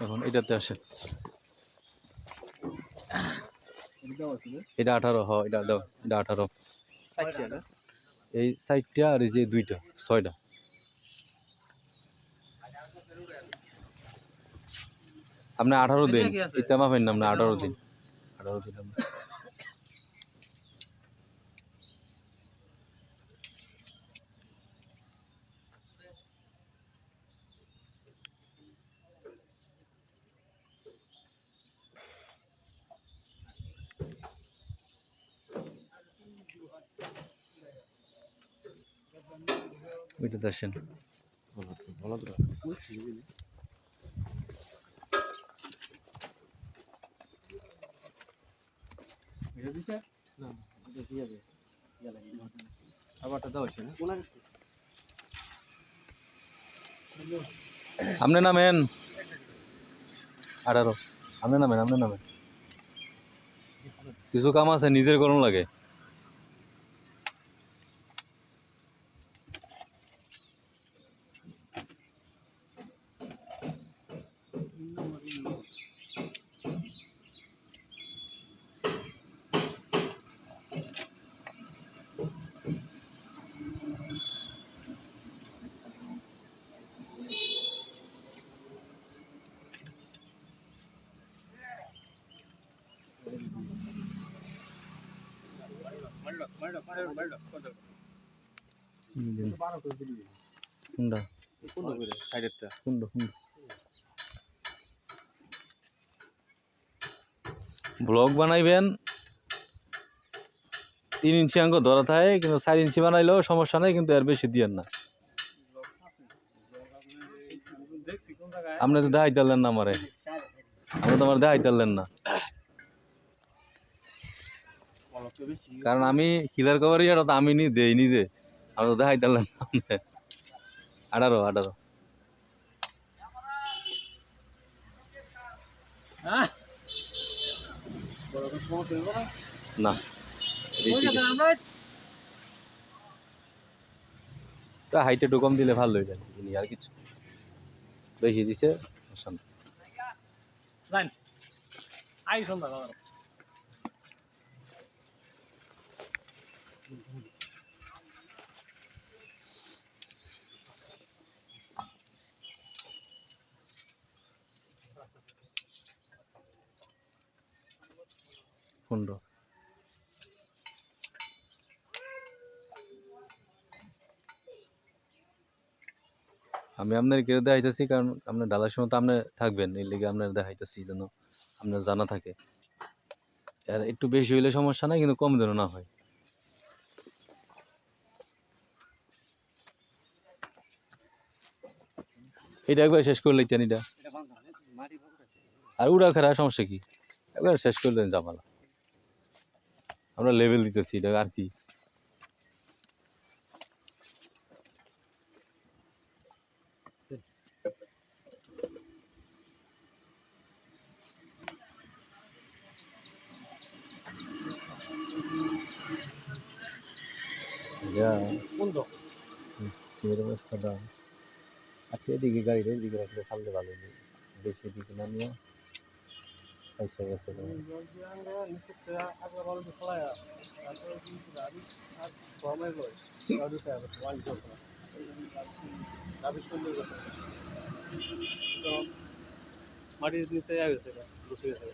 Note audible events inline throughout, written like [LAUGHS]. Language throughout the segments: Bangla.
এখন এটাতে আসে। এটা আঠারো হ এটা দাও এটা আঠারো। এই সাইডটা আর এই যে দুইটা ছয়টা। আপনি আঠারো দিন ইতামা কি আছে? ইতা না আপনি আঠারো দিন। আঠারো দিন ওইটাতে আসেন। আপনি নামেন। আঠারো আপনি নামেন আপনি নামেন। কিছু কাম আছে, নিজের করুন লাগে। ব্লগ বানাইবেন। তিন ইঞ্চি আঙ্ক ধরা থাকে, কিন্তু চার ইঞ্চি বানাইলেও সমস্যা নেই, কিন্তু এর বেশি দিয়েন না। আপনি তো দেখাইতে পারলেন না আমারে। আপনি তো আমার দেখাইতে পারলেন না। কারণ আমি কিলার কভার ইয়াটা তো আমি নি দেই নিজে। আমি তো না আপনি আঠারো আঠারো। না এটা হাইটে একটু কম দিলে ভালো হইলেন যিনি আর কিছু। বেশি দিছে আই সন্ধ্যা পনেরো। আমি আপনার কেউ দেখাইতেছি, কারণ আপনার ডালার সময় তো আপনি থাকবেন এই লিগে আপনার দেখাইতেছি যেন আপনার জানা থাকে। আর একটু বেশি হইলে সমস্যা নাই, কিন্তু কম যেন না হয়। এটা একবার শেষ করে লইতেন এটা। আর উড়া খেরা সমস্যা কি? একবার শেষ করে দেন জামালা আমরা লেভেল দিতেছি এটা আর কি? এদিকে গাড়িটা এদিকে রাখলে ফাললে ভালো। বেশি এদিকে নামিয়ে পয়সা গেছে মাটির নিচে গেছে বসে গেছে।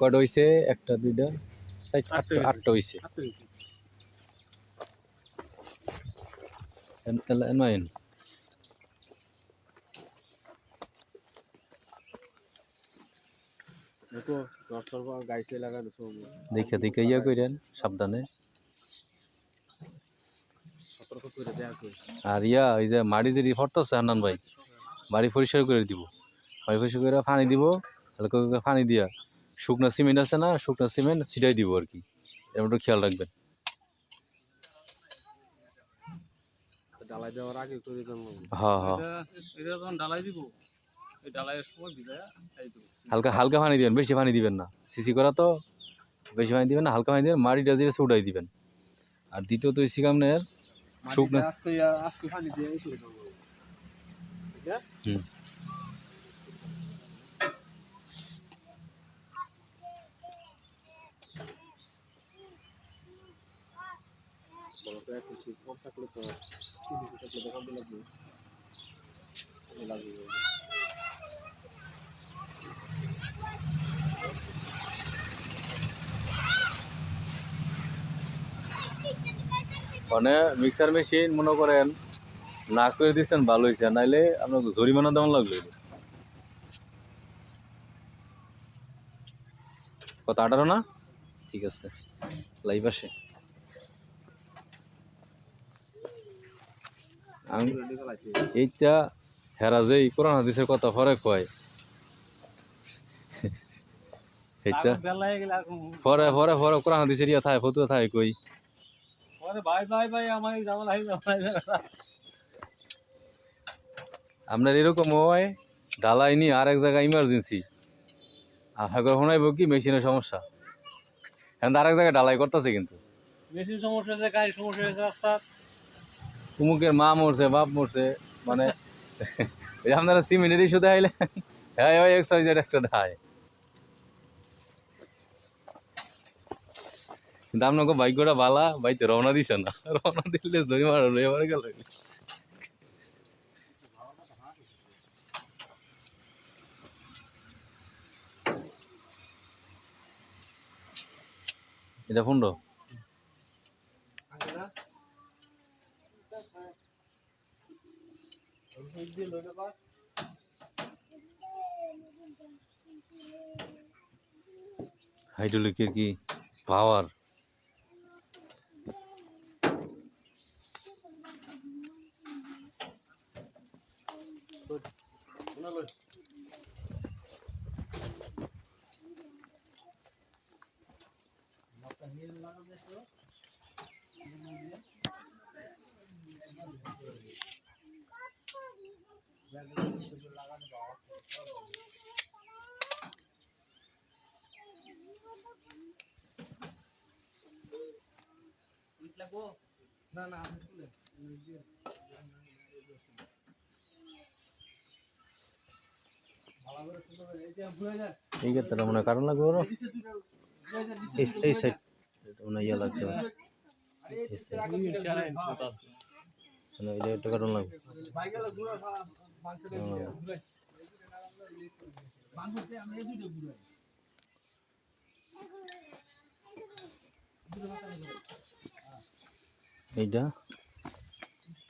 কয়টা হইছে? একটা দুইটা? আটটা আটটা হইছে। আটটা দেখে দেখে ইয়া কইরেন সাবধানে। আর ইয়া ওই যে যদি ফরতেছে হান্নান ভাই বাড়ি পরিষ্কার করে দিব। বাড়ি পরিষ্কার করে পানি দিব হালকা হালকা পানি দিয়া। শুকনা সিমেন্ট আছে না শুকনা সিমেন্ট ছিটাই দিব আর কি। এর একটু খেয়াল রাখবেন। ডালাই দেওয়ার আগে করে দেন। হ্যাঁ হ্যাঁ। এটা যখন ডালাই দিব ডালাইয়ের সময় ভিজায়া হালকা হালকা পানি দিবেন বেশি পানি দিবেন না। সিসি করা তো বেশি পানি দিবেন না হালকা পানি দিবেন মাটিটা যে উঠাই দিবেন। আর দ্বিতীয়ত হচ্ছে আপনার শুকনো হুম। কম থাকলে তো লাগবে? লাগবে? মানে মিক্সার মেশিন মনে করেন না করে দিচ্ছেন ভালো হয়েছে নাইলে আপনার জরিমানা দেওয়া লাগল কত আঠারো না? ঠিক আছে লাইভ আসে। এইটা হেরা যেই কোরআন হাদিসের কথা কয়। [LAUGHS] এইটা গেলে আর পরে পরে পরে কোরআন হাদিসের ইয়া থাকে ফতুয়া থাকে কই। ভাই ভাই ভাই আমার এই আপনার এরকম হয় ডালাই নি আর এক জায়গায় ইমার্জেন্সি হাগর শোনাইব কি? মেশিনের সমস্যা। এখন আর এক জায়গায় ডালাই করতেছে কিন্তু। বেশি সমস্যা হয়েছে গাড়ির সমস্যা হয়েছে রাস্তা। উমুকের মা মরছে বাপ মরছে মানে আপনারা সিমেন্টের ইস্যু দেখাইলে হ্যাঁ ওই ওয়াই একটা দেখায়। কিন্তু আপনাকে ভাগ্যটা বালা, বাইতে রওনা দিছে না। রওনা দিলে দই মারা এবারে গেল। এটা পনেরো হাইড্রোলিকের কি পাওয়ার না না এই ক্ষেত্রে মনে হয় কারণ লাগবে এই সাইড মনে ইয়া লাগতে হবে একটা কারণ এইটা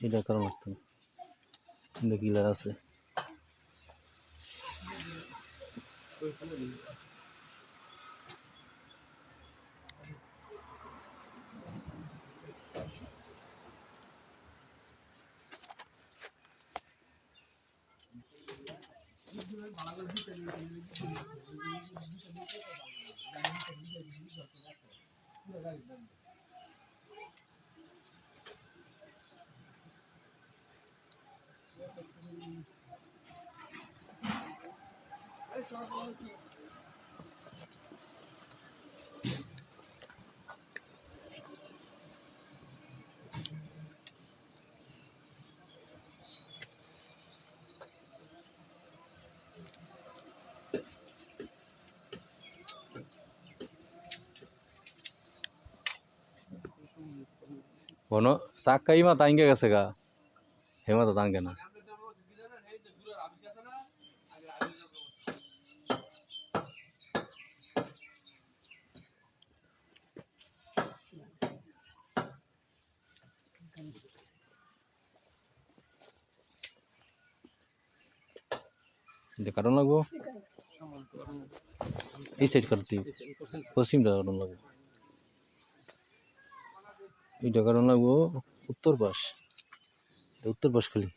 এটা কারণ লাগতো। না এটা আছে। বনো চাক্কা ইমা তাঙ্গে গেছে গা হেমা তো তাঙ্গে না এটা কারণ লাগবো এই সাইড কাটতে পশ্চিমটা কারণ লাগবো এইটা কারণ লাগবো উত্তর পাশ উত্তর পাশ খালি।